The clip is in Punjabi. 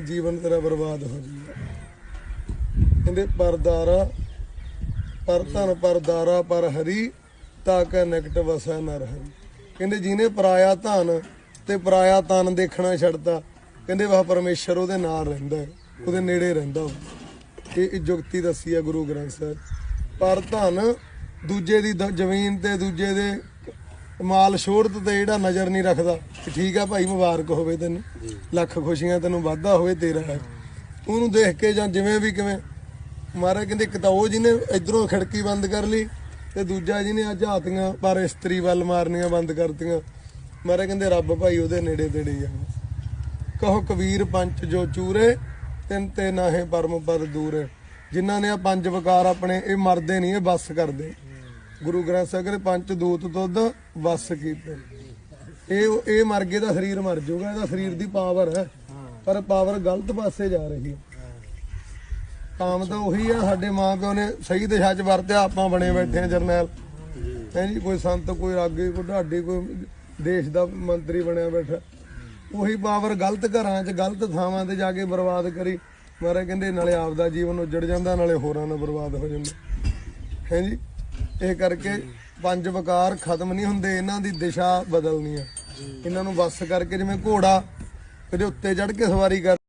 ਜੀਵਨ ਤੇਰਾ ਬਰਬਾਦ ਹੋ ਜੂਗਾ ਕਹਿੰਦੇ ਪਰਦਾਰਾ ਪਰ ਧਨ ਪਰਦਾਰਾ ਪਰ ਹਰੀ, ਤਾਂ ਕੈ ਨਿਕਟ ਵਸੈ ਨਰ ਹਰੀ ਕਹਿੰਦੇ, ਜਿਹਨੇ ਪਰਾਇਆ ਧਨ ਤੇ ਪਰਾਇਆ ਤਨ ਦੇਖਣਾ ਛੱਡਤਾ, ਕਹਿੰਦੇ, ਵਾਹ ਪਰਮੇਸ਼ਰ ਉਹਦੇ ਨਾਲ ਰਹਿੰਦਾ ਉਹਦੇ ਨੇੜੇ ਰਹਿੰਦਾ ਉਹ ਇਹ ਜੁਗਤੀ ਦੱਸੀ ਹੈ ਗੁਰੂ ਗ੍ਰੰਥ ਸਾਹਿਬ। ਪਰ ਧਨ ਦੂਜੇ ਦੀ, ਜ਼ਮੀਨ ਤੇ ਦੂਜੇ ਦੇ ਮਾਲ ਸ਼ੋਹਰਤ ਤੇ ਜਿਹੜਾ ਨਜ਼ਰ ਨਹੀਂ ਰੱਖਦਾ ਕਿ ਠੀਕ ਆ ਭਾਈ ਮੁਬਾਰਕ ਹੋਵੇ ਤੈਨੂੰ। ਲੱਖ ਖੁਸ਼ੀਆਂ ਤੈਨੂੰ ਵਾਧਾ ਹੋਵੇ ਤੇਰਾ। ਉਹਨੂੰ ਦੇਖ ਕੇ ਜਾਂ ਜਿਵੇਂ ਵੀ ਕਿਵੇਂ ਮਹਾਰਾਜ ਕਹਿੰਦੇ ਇੱਕ ਤਾਂ ਉਹ ਜਿਹਨੇ ਇਧਰੋਂ ਖਿੜਕੀ ਬੰਦ ਕਰ ਲਈ ਤੇ ਦੂਜਾ ਜਿਹਨੇ ਅੱਜ ਹਾਤੀਆਂ ਪਰ ਇਸਤਰੀ ਵੱਲ ਮਾਰਨੀਆਂ ਬੰਦ ਕਰਤੀਆਂ। ਮਹਾਰਾਜ ਕਹਿੰਦੇ ਰੱਬ ਭਾਈ ਉਹਦੇ ਨੇੜੇ ਤੇੜੇ ਜਾਣਾ ਕਹੋ ਕਬੀਰ ਪੰਚ ਜੋ ਚੂਰੇ ਤਿੰਨ ਤੇ ਨਾਹੇ ਪਰਮ ਪਦ ਦੂਰ। ਜਿਨ੍ਹਾਂ ਨੇ ਆ ਪੰਜ ਵਿਕਾਰ ਆਪਣੇ ਇਹ ਮਰਦੇ ਨਹੀਂ ਇਹ ਬਸ ਕਰਦੇ। ਗੁਰੂ ਗ੍ਰੰਥ ਸਾਹਿਬ ਕਹਿੰਦੇ ਪੰਜ ਦੂਤ ਦੁੱਧ ਬਸ ਕੀਤੇ। ਇਹ ਇਹ ਮਰ ਗਏ ਦਾ ਸਰੀਰ ਮਰ ਜਾਊਗਾ ਇਹਦਾ ਸਰੀਰ ਦੀ ਪਾਵਰ ਹੈ। ਪਰ ਪਾਵਰ ਗਲਤ ਪਾਸੇ ਜਾ ਰਹੀ ਹੈ। ਕਾਮ ਤਾਂ ਉਹੀ ਆ, ਸਾਡੇ ਮਾਪਿਓ ਨੇ ਸਹੀ ਦਿਸ਼ਾ 'ਚ ਵਰਤਿਆ, ਆਪਾਂ ਬਣੇ ਬੈਠੇ ਆ ਜਰਨੈਲ। ਹੈ ਜੀ, ਕੋਈ ਸੰਤ, ਕੋਈ ਰਾਗੀ, ਕੋਈ ਢਾਡੀ, ਕੋਈ ਦੇਸ਼ ਦਾ ਮੰਤਰੀ ਬਣਿਆ ਬੈਠਾ। ਉਹੀ ਪਾਵਰ ਗਲਤ ਘਰਾਂ 'ਚ, ਗਲਤ ਥਾਵਾਂ ਤੇ ਜਾ ਕੇ ਬਰਬਾਦ ਕਰੀ। ਮਹਾਰਾਜ ਕਹਿੰਦੇ, ਨਾਲੇ ਆਪਦਾ ਜੀਵਨ ਉੱਜੜ ਜਾਂਦਾ, ਨਾਲੇ ਹੋਰਾਂ ਦਾ ਬਰਬਾਦ ਹੋ ਜਾਂਦਾ। ਹੈ ਜੀ? ਇਹ ਕਰਕੇ ਪੰਜ ਵਕਾਰ ਖਤਮ ਨਹੀਂ ਹੁੰਦੇ ਇਹਨਾਂ ਦੀ ਦਿਸ਼ਾ ਬਦਲਣੀ ਆ। ਇਹਨਾਂ ਨੂੰ ਵੱਸ ਕਰਕੇ ਜਿਵੇਂ ਘੋੜਾ ਇਹਦੇ ਉੱਤੇ ਚੜ ਕੇ ਸਵਾਰੀ ਕਰ